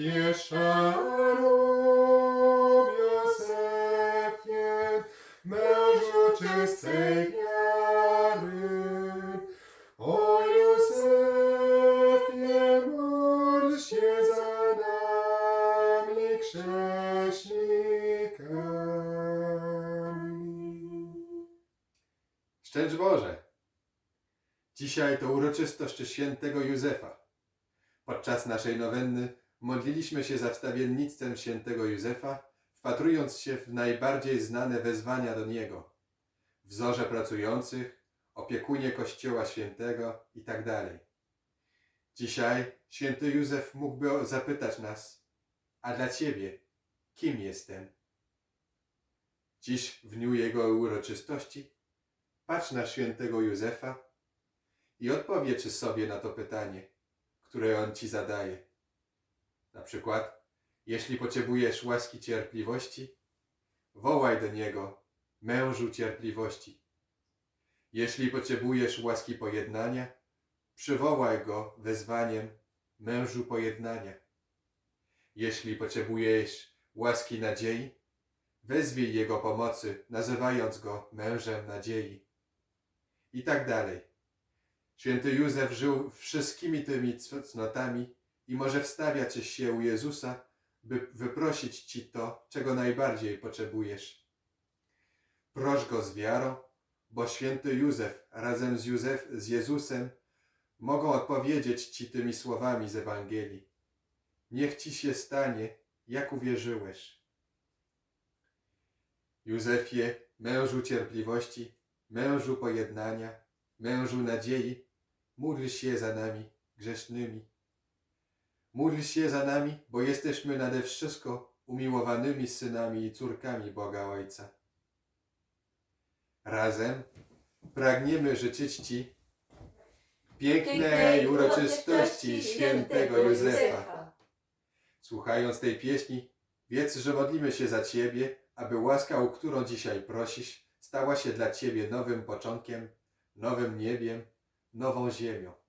Józefie Józefie, mężu czystej wiary. O Józefie, módl się za nami grzesznikami. Szczęść Boże! Dzisiaj to uroczystość świętego Józefa. Podczas naszej nowenny modliliśmy się za wstawiennictwem świętego Józefa, wpatrując się w najbardziej znane wezwania do niego. Wzorze pracujących, opiekunie Kościoła Świętego itd. Dzisiaj święty Józef mógłby zapytać nas, a dla Ciebie kim jestem? Dziś w dniu jego uroczystości patrz na świętego Józefa i odpowiedz sobie na to pytanie, które on ci zadaje. Na przykład, jeśli potrzebujesz łaski cierpliwości, wołaj do niego, mężu cierpliwości. Jeśli potrzebujesz łaski pojednania, przywołaj go wezwaniem, mężu pojednania. Jeśli potrzebujesz łaski nadziei, wezwij jego pomocy, nazywając go mężem nadziei. I tak dalej. Święty Józef żył wszystkimi tymi cnotami i może wstawiać się u Jezusa, by wyprosić Ci to, czego najbardziej potrzebujesz. Proś Go z wiarą, bo święty Józef razem z, Józef, z Jezusem mogą odpowiedzieć Ci tymi słowami z Ewangelii. Niech Ci się stanie, jak uwierzyłeś. Józefie, mężu cierpliwości, mężu pojednania, mężu nadziei, módl się za nami grzesznymi. Módl się za nami, bo jesteśmy nade wszystko umiłowanymi synami i córkami Boga Ojca. Razem pragniemy życzyć Ci pięknej uroczystości świętego Józefa. Słuchając tej pieśni, wiedz, że modlimy się za Ciebie, aby łaska, o którą dzisiaj prosisz, stała się dla Ciebie nowym początkiem, nowym niebiem, nową ziemią.